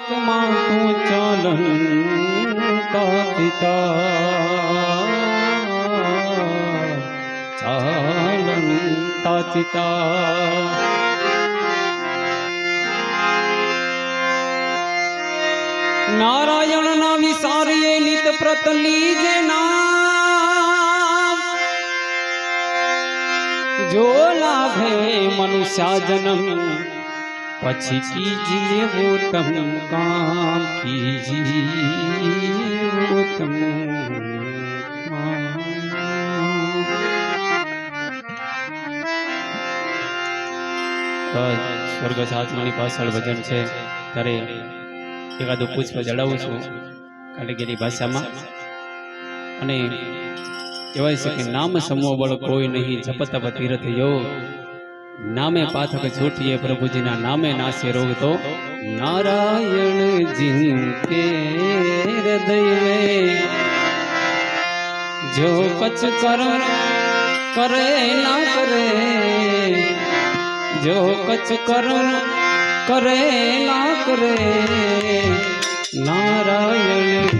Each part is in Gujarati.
માં તું ચાલન પિતા ચાલન તાચિતા નારાયણ ના વિસારીએ નિત પ્રતલી જે નામ જો લાભે મનુષ્યા જન્મ પછી કીજીએ વો તમ કામ, કીજીએ વો તમ સ્વર્ગ સાતમાની પાછળ ભજન છે. ત્યારે એકાદું પુષ્પ જડાવું છું કાલગીરી ભાષામાં. અને કહેવાય છે કે નામ સમૂહ બળ કોઈ નહીં જપતપ તીર્થ યોગ. નામે પાથક છૂટીએ પ્રભુજીના નામે નાશે રોગ તો નારાયણ જિનકે હૃદયે જો કચ્છ કર કરે ના કરે જો કચ્છ કર કરે ના કરે નારાયણ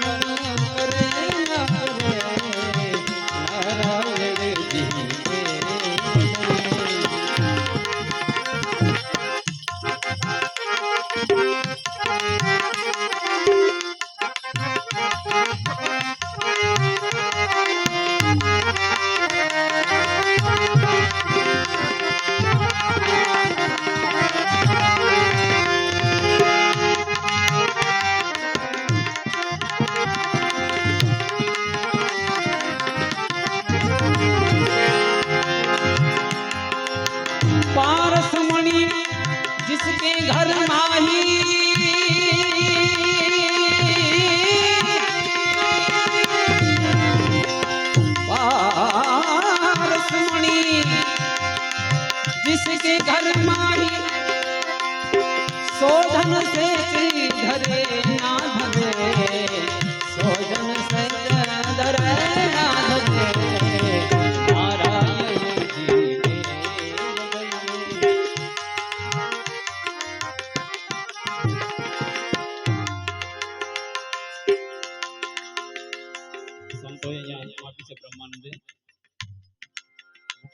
মন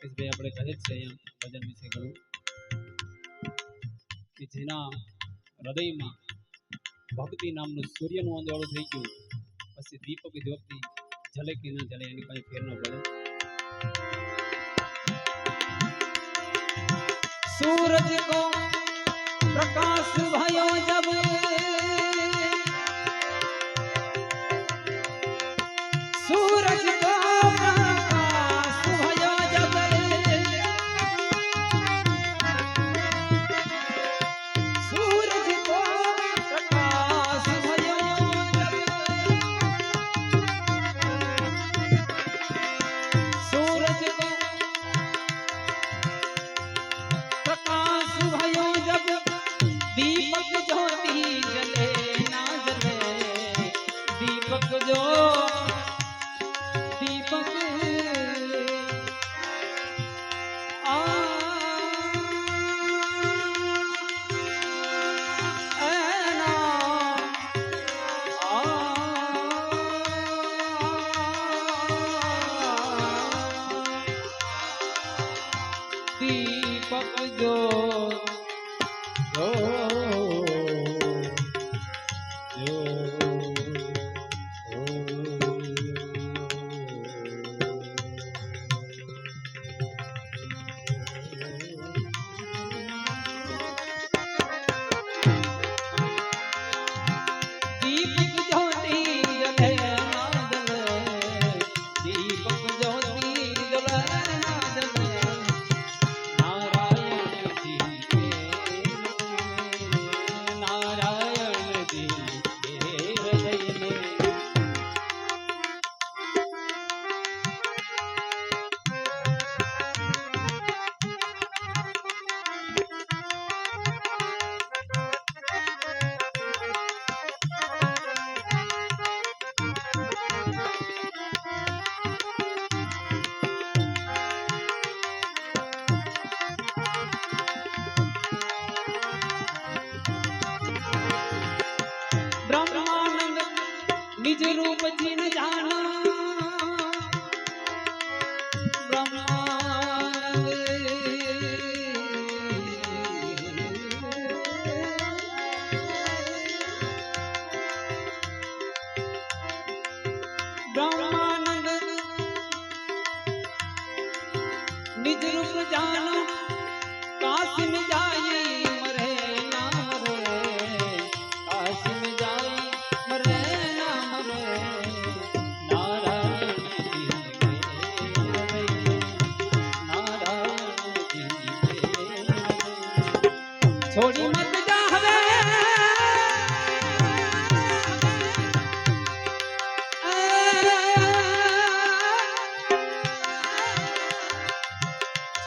મુકેશભાઈ આપણે કહે છે ભજન વિશે ઘણું, કે જેના હૃદયમાં ભક્તિ નામનું સૂર્યનું અંધારું થઈ ગયું, પછી દીપક જ્યોતિ જલે કે ન જલે એની કઈ ફેર ન પડે. સૂરજ કો પ્રકાશ ગયો બીજ રૂપ જીન જાણ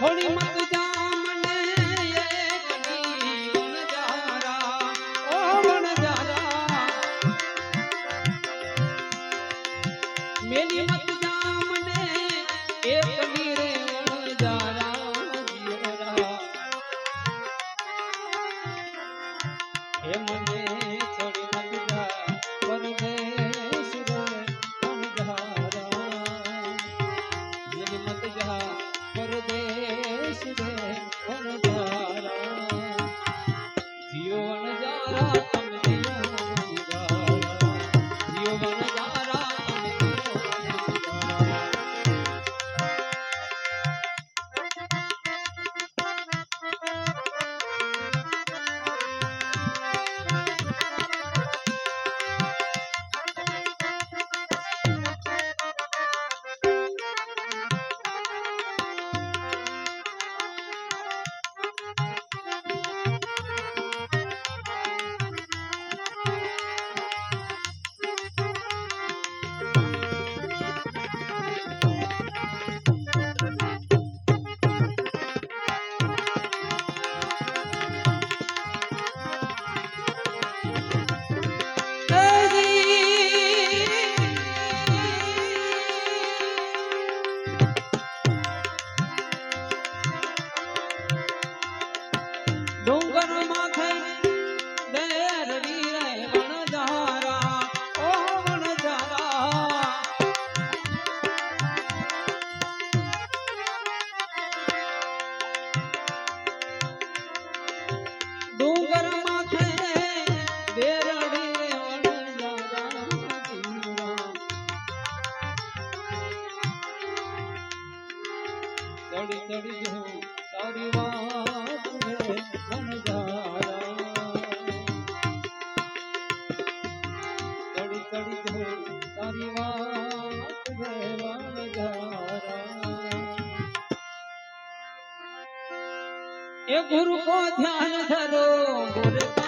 છોડી મત જા મને મેલી મત જા મને એ કલી રે જારા. હે મને ચડી ચડી હું તારી ગુરુ કો ધ્યાન ધરો ગુરુ